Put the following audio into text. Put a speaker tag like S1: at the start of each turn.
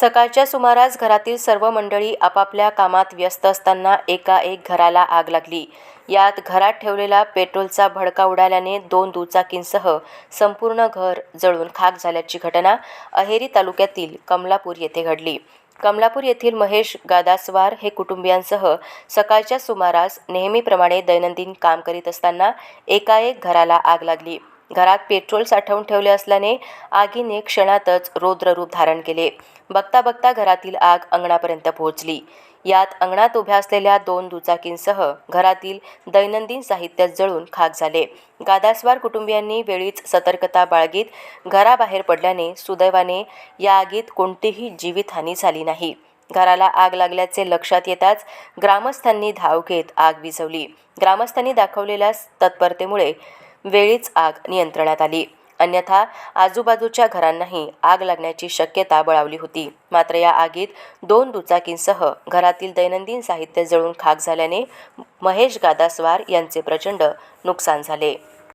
S1: सकाळच्या सुमारास घरातील सर्व मंडळी आपापल्या कामात व्यस्त असताना एकाएक घराला आग लागली. यात घरात ठेवलेला पेट्रोलचा भडका उडाल्याने दोन दुचाकींसह संपूर्ण घर जळून खाक झाल्याची घटना अहेरी तालुक्यातील कमलापूर येथे घडली. कमलापूर येथील महेश गादास्वार हे कुटुंबियांसह सकाळच्या सुमारास नेहमीप्रमाणे दैनंदिन काम करीत असताना एकाएक घराला आग लागली. घरात पेट्रोल साठवून ठेवले असल्याने आगीने क्षणातच रौद्र रूप धारण केले. बघता बघता घरातील आग अंगणापर्यंत पोहोचली. यात अंगणात उभ्या असलेल्या दोन दुचाकींसह घरातील दैनंदिन साहित्य जळून खाक झाले. गादास्वार कुटुंबियांनी वेळीच सतर्कता बाळगीत घराबाहेर पडल्याने सुदैवाने या आगीत कोणतीही जीवितहानी झाली नाही. घराला आग लागल्याचे लक्षात येताच ग्रामस्थांनी धाव घेत आग विझवली. ग्रामस्थांनी दाखवलेल्या तत्परतेमुळे वेळीच आग नियंत्रणात आली. अन्यथा आजूबाजूच्या घरांनाही आग लागण्याची शक्यता बळावली होती. मात्र या आगीत दोन दुचाकींसह घरातील दैनंदिन साहित्य जळून खाक झाल्याने महेश गादास्वार यांचे प्रचंड नुकसान झाले.